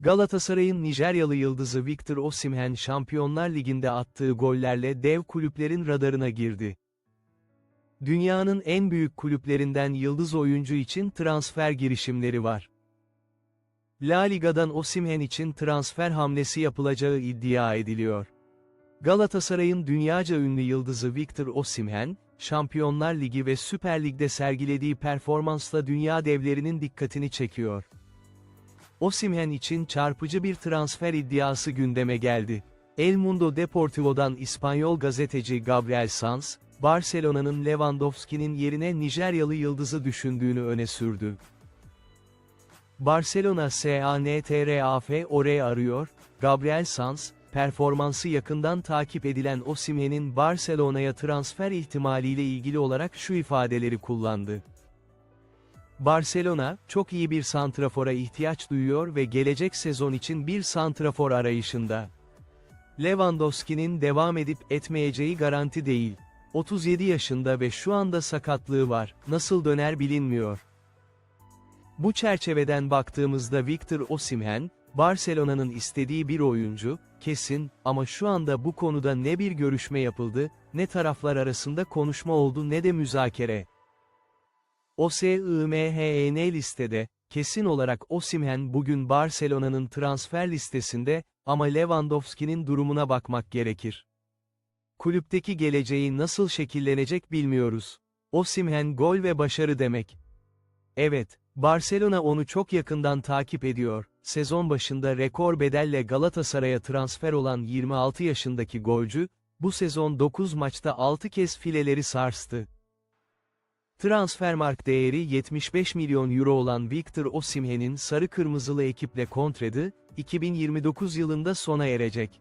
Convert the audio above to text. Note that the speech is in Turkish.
Galatasaray'ın Nijeryalı yıldızı Victor Osimhen Şampiyonlar Ligi'nde attığı gollerle dev kulüplerin radarına girdi. Dünyanın en büyük kulüplerinden yıldız oyuncu için transfer girişimleri var. La Liga'dan Osimhen için transfer hamlesi yapılacağı iddia ediliyor. Galatasaray'ın dünyaca ünlü yıldızı Victor Osimhen, Şampiyonlar Ligi ve Süper Lig'de sergilediği performansla dünya devlerinin dikkatini çekiyor. Osimhen için çarpıcı bir transfer iddiası gündeme geldi. El Mundo Deportivo'dan İspanyol gazeteci Gabriel Sanz, Barcelona'nın Lewandowski'nin yerine Nijeryalı yıldızı düşündüğünü öne sürdü. Barcelona SANTRAF oraya arıyor, Gabriel Sanz, performansı yakından takip edilen Osimhen'in Barcelona'ya transfer ihtimaliyle ilgili olarak şu ifadeleri kullandı. Barcelona, çok iyi bir santrafora ihtiyaç duyuyor ve gelecek sezon için bir santrafor arayışında. Lewandowski'nin devam edip etmeyeceği garanti değil. 37 yaşında ve şu anda sakatlığı var, nasıl döner bilinmiyor. Bu çerçeveden baktığımızda Victor Osimhen, Barcelona'nın istediği bir oyuncu, kesin, ama şu anda bu konuda ne bir görüşme yapıldı, ne taraflar arasında konuşma oldu ne de müzakere. OSIMHEN listede, kesin olarak Osimhen bugün Barcelona'nın transfer listesinde, ama Lewandowski'nin durumuna bakmak gerekir. Kulüpteki geleceği nasıl şekillenecek bilmiyoruz. Osimhen gol ve başarı demek. Evet, Barcelona onu çok yakından takip ediyor. Sezon başında rekor bedelle Galatasaray'a transfer olan 26 yaşındaki golcü, bu sezon 9 maçta 6 kez fileleri sarstı. Transfermarkt değeri 75 milyon euro olan Victor Osimhen'in sarı kırmızılı ekiple kontratı, 2029 yılında sona erecek.